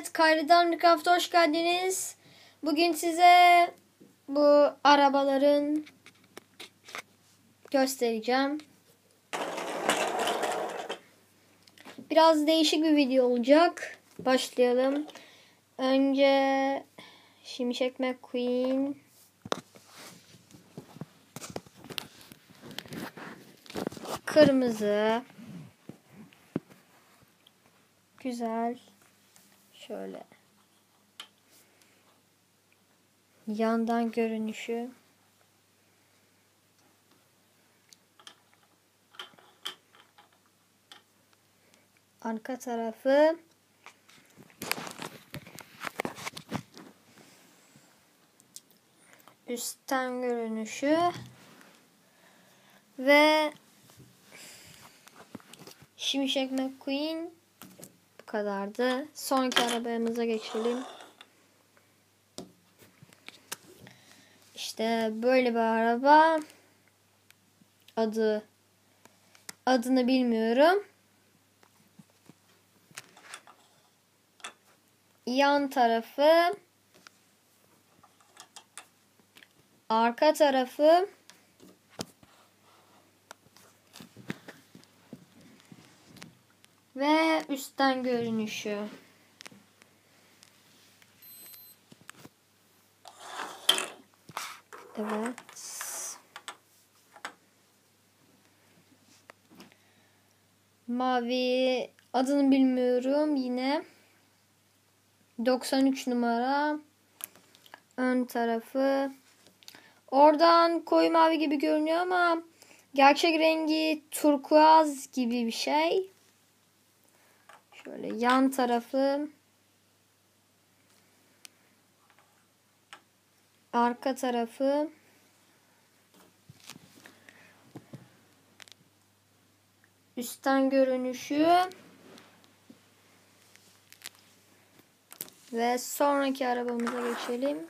Evet, Kayri'den Minecraft'a hoş geldiniz. Bugün size bu arabaların göstereceğim. Biraz değişik bir video olacak. Başlayalım. Önce Şimşek McQueen. Kırmızı. Güzel. Şöyle. Yandan görünüşü. Arka tarafı. Üstten görünüşü. Ve Şimşek McQueen kadardı. Sonraki arabamıza geçelim. İşte böyle bir araba. Adı adını bilmiyorum. Yan tarafı arka tarafı ve üstten görünüşü. Evet. Mavi adını bilmiyorum yine. 93 numara. Ön tarafı. Oradan koyu mavi gibi görünüyor ama gerçek rengi turkuaz gibi bir şey. Şöyle yan tarafı. Arka tarafı. Üstten görünüşü. Ve sonraki arabamıza geçelim.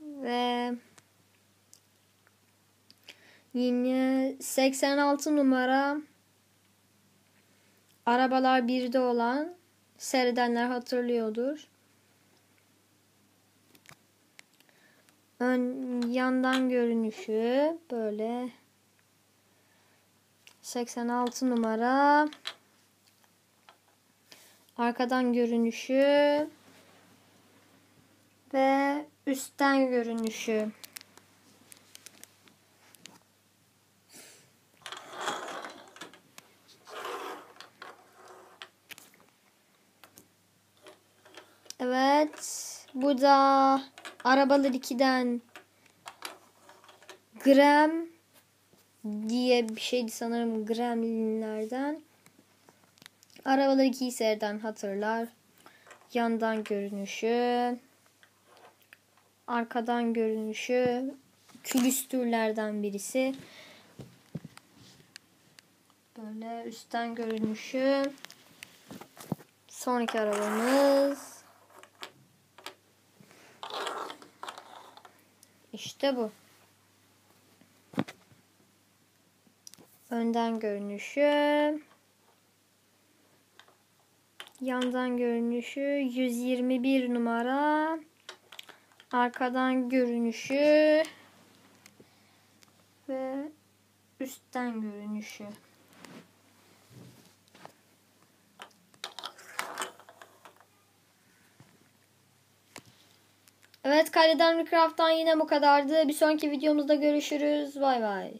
Ve yine 86 numara arabalar birde olan seyredenler hatırlıyordur. Ön yandan görünüşü böyle 86 numara arkadan görünüşü ve üstten görünüşü. Evet. Bu da Arabalar 2'den Gram diye bir şeydi sanırım Gremlinlerden. Arabalar 2'yi seriden hatırlar. Yandan görünüşü. Arkadan görünüşü. Külüstürlerden birisi. Böyle üstten görünüşü. Sonraki arabamız. İşte bu. Önden görünüşü. Yandan görünüşü 121 numara. Arkadan görünüşü ve üstten görünüşü. Evet Kaleden Minecraft'tan yine bu kadardı. Bir sonraki videomuzda görüşürüz. Bay bay.